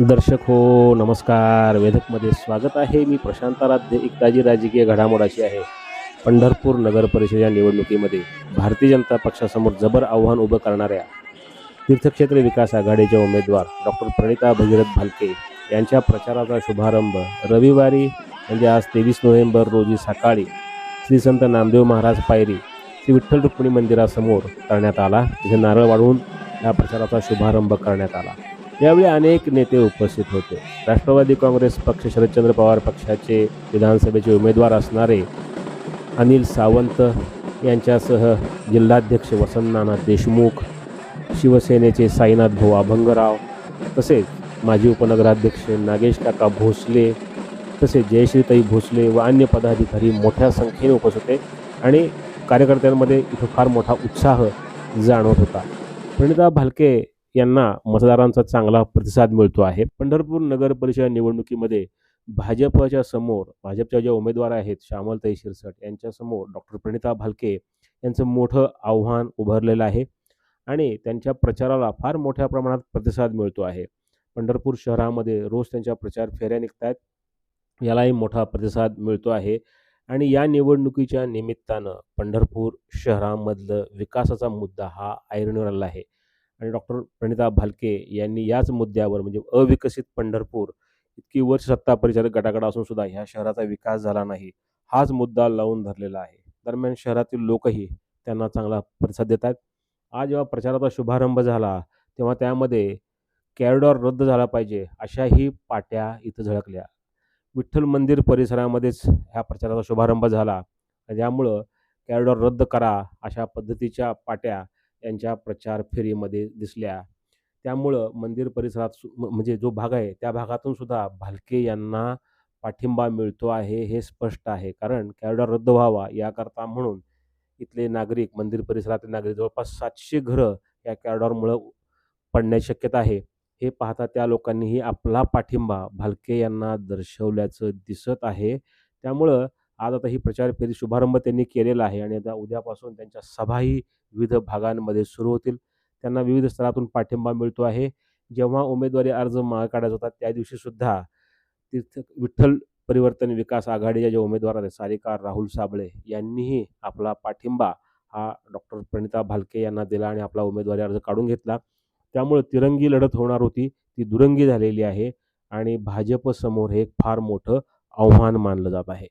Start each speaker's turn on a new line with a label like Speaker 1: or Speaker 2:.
Speaker 1: दर्शक हो नमस्कार. वेधकमध्ये स्वागत आहे. मी प्रशांत आराध्य एक ताजी राजकीय घडामोडाची आहे. पंढरपूर नगर परिषद या निवडणुकीमध्ये भारतीय जनता पक्षासमोर जबर आव्हान उभं करणाऱ्या तीर्थक्षेत्र विकास आघाडीचे उमेदवार डॉक्टर प्रणिता भगीरथ भालके यांच्या प्रचाराचा शुभारंभ रविवारी म्हणजे आज तेवीस नोव्हेंबर रोजी सकाळी श्री संत नामदेव महाराज पायरी श्री विठ्ठल रुक्मिणी मंदिरासमोर करण्यात आला. तिथे नारळ वाढवून या प्रचाराचा शुभारंभ करण्यात आला. यावेळी अनेक नेते उपस्थित होते. राष्ट्रवादी काँग्रेस पक्ष शरदचंद्र पवार पक्षाचे विधानसभेचे उमेदवार असणारे अनिल सावंत यांच्यासह जिल्हाध्यक्ष वसंतनाना देशमुख शिवसेनेचे साईनाथ भाऊ अभंगराव तसेच माजी उपनगराध्यक्ष नागेश काका भोसले तसेच जयश्रीताई भोसले व अन्य पदाधिकारी मोठ्या संख्येने उपस्थित होते आणि कार्यकर्त्यांमध्ये इथं फार मोठा उत्साह जाणवत होता. प्रणिता भालके यांना मतदारांचा चांगला प्रतिसाद मिळतो आहे. पंढरपूर नगर परिषद निवडणुकीमध्ये भाजपच्या समोर भाजपच्या ज्या उमेदवार आहेत श्यामलताई शिरसट यांच्यासमोर डॉक्टर प्रणिता भालके यांचं मोठं आव्हान उभारलेलं आहे आणि त्यांच्या प्रचाराला फार मोठ्या प्रमाणात प्रतिसाद मिळतो आहे. पंढरपूर शहरामध्ये रोज त्यांच्या प्रचार फेऱ्या निघत आहेत यालाही मोठा प्रतिसाद मिळतो आहे आणि या निवडणुकीच्या निमित्तानं पंढरपूर शहरामधलं विकासाचा मुद्दा हा ऐरणीवर आला आहे. आणि डॉक्टर प्रणिता भालके यांनी याच मुद्द्यावर म्हणजे अविकसित पंढरपूर इतकी वर्ष सत्ता परिचारक गटाकडे असून सुद्धा ह्या शहराचा विकास झाला नाही हाच मुद्दा लावून धरलेला आहे. दरम्यान शहरातील लोकही त्यांना चांगला प्रतिसाद देत आहेत. आज जेव्हा प्रचाराचा शुभारंभ झाला तेव्हा त्यामध्ये कॅरिडॉर रद्द झाला पाहिजे अशाही पाट्या इथं झळकल्या. विठ्ठल मंदिर परिसरामध्येच ह्या प्रचाराचा शुभारंभ झाला. त्यामुळं कॅरिडॉर रद्द करा अशा पद्धतीच्या पाट्या यांच्या प्रचार फेरीमध्ये दिसल्या. त्यामुळं मंदिर परिसरात सु म- म्हणजे जो भाग आहे त्या भागातून सुद्धा भालके यांना पाठिंबा मिळतो आहे हे स्पष्ट आहे. कारण कॅरिडॉर रद्द व्हावा याकरता म्हणून इथले नागरिक मंदिर परिसरातील नागरिक जवळपास सातशे घरं या कॅरिडॉरमुळं पडण्याची शक्यता आहे. हे पाहता त्या लोकांनीही आपला पाठिंबा भालके यांना दर्शवल्याचं दिसत आहे. त्यामुळं आज आता ही प्रचार फेरी शुभारंभ त्यांनी केलेला आहे आणि आता उद्यापासून त्यांच्या सभाही विविध भागांमध्ये सुरू होतील. त्यांना विविध स्तरातून पाठिंबा मिळतो आहे. जेव्हा उमेदवारी अर्ज मागे काढायचा होता त्या दिवशी सुद्धा विठ्ठल परिवर्तन विकास आघाडीच्या ज्या उमेदवार आहेत सारिका राहुल साबळे यांनीही आपला पाठिंबा हा डॉक्टर प्रणिता भालके यांना दिला आणि आपला उमेदवारी अर्ज काढून घेतला. त्यामुळे तिरंगी लढत होणार होती. ती दुरंगी झालेली आहे आणि भाजपसमोर हे एक फार मोठं आव्हान मानलं जात आहे.